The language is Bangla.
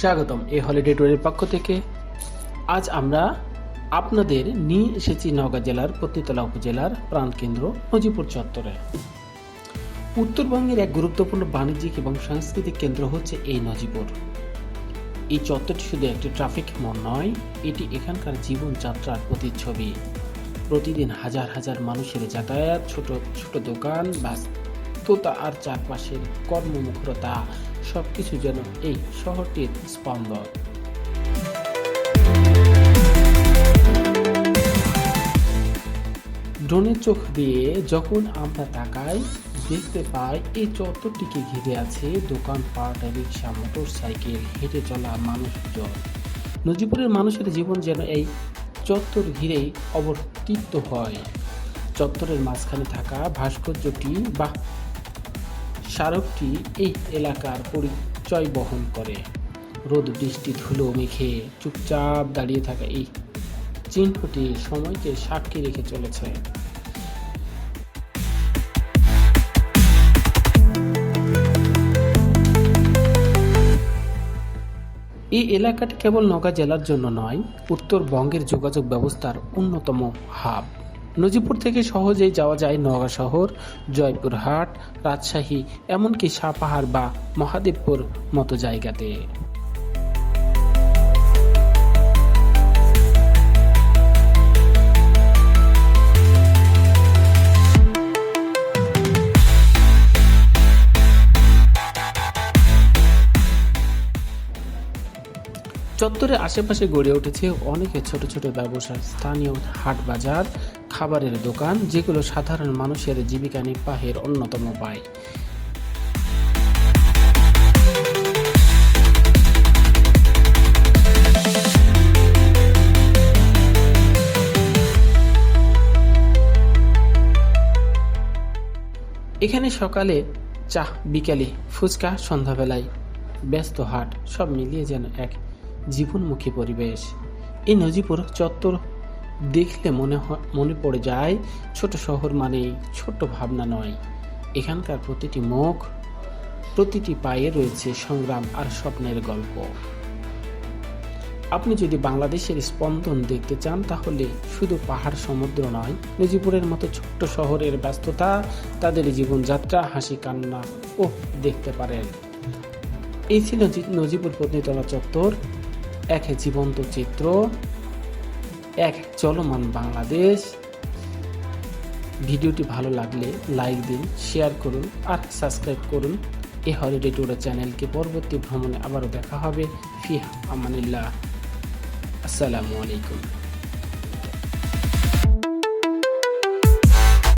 স্বাগতম এই হলিডে ট্যুরের পক্ষ থেকে। আজ আমরা আপনাদের নিয়ে এসেছি নওগাঁ জেলার পত্নীতলা উপজেলার প্রাণকেন্দ্র নজিপুর চত্বরে। উত্তরবঙ্গের এক গুরুত্বপূর্ণ বাণিজ্যিক এবং সাংস্কৃতিক কেন্দ্র হচ্ছে এই নজিপুর। এই চত্বরটি শুধু একটি ট্রাফিক মোড় নয়, এটি এখানকার জীবনযাত্রার প্রতিচ্ছবি। প্রতিদিন হাজার হাজার মানুষের যাতায়াত, ছোট ছোট দোকান ব্যস্ততা আর চারপাশের কর্মমুখরতা, সবকিছু যেন এই শহরটির স্পন্দন। ড্রোনের চোখ দিয়ে যখন আমরা তাকাই, দেখতে পাই এই চত্বরটিকে ঘিরে আছে দোকান দোকানপাট রিক্সা মোটর সাইকেল হেঁটে চলা মানুষজন। নজিপুরের মানুষের জীবন যেন এই চত্বর ঘিরেই অবতীর্ত হয়। চত্বরের মাঝখানে থাকা ভাস্কর্যটি বা স্মারকটি এই এলাকার পরিচয় বহন করে। রোদ, বৃষ্টি, ধুলো, মেঘে চুপচাপ দাঁড়িয়ে থাকা এই চিহ্নটি সময়কে সাক্ষী রেখে চলেছে। এই এলাকাটি কেবল নওগাঁ জেলার জন্য নয়, উত্তরবঙ্গের যোগাযোগ ব্যবস্থার অন্যতম হাব। নজিপুর থেকে সহজেই যাওয়া যায় নওগাঁ শহর জয়পুরহাট রাজশাহী, এমনকি সাপাহাড় বা মহাদেবপুর মতো জায়গাতে। চত্বরের আশেপাশে গড়ে উঠেছে অনেক ছোট ছোট ব্যবসা স্থানীয় হাট বাজার। খাবারের দোকান, যেগুলো সাধারণ মানুষের জীবিকা নির্বাহের অন্যতম উপায়। এখানে সকালে চা, বিকালে ফুচকা, সন্ধ্যাবেলায় ব্যস্ত হাট, সব মিলিয়ে যেন এক জীবনমুখী পরিবেশ। এই নজিপুর চত্বর দেখলে মনে মনে পড়ে যায়, ছোট শহর মানেই ছোট্ট ভাবনা নয়। এখানকার প্রতিটি মুখ, প্রতিটি পায়ে রয়েছে সংগ্রাম আর স্বপ্নের গল্প। আপনি যদি বাংলাদেশের স্পন্দন দেখতে চান, তাহলে শুধু পাহাড় সমুদ্র নয় নজিপুরের মতো ছোট্ট শহরের ব্যস্ততা, তাদের জীবনযাত্রা, হাসি, কান্না ও দেখতে পারেন। এই ছিল নজিপুর পত্নীতলা চত্বর, এক জীবন্ত চিত্র। এক চলমান বাংলাদেশ। ভিডিওটি ভালো লাগলে লাইক দিন, শেয়ার করুন আর সাবস্ক্রাইব করুন। এ হলিডে টুর চ্যানেলকে পরবর্তী ভ্রমণে আবারও দেখা হবে। ফি আমানিল্লাহ। আসসালামু আলাইকুম।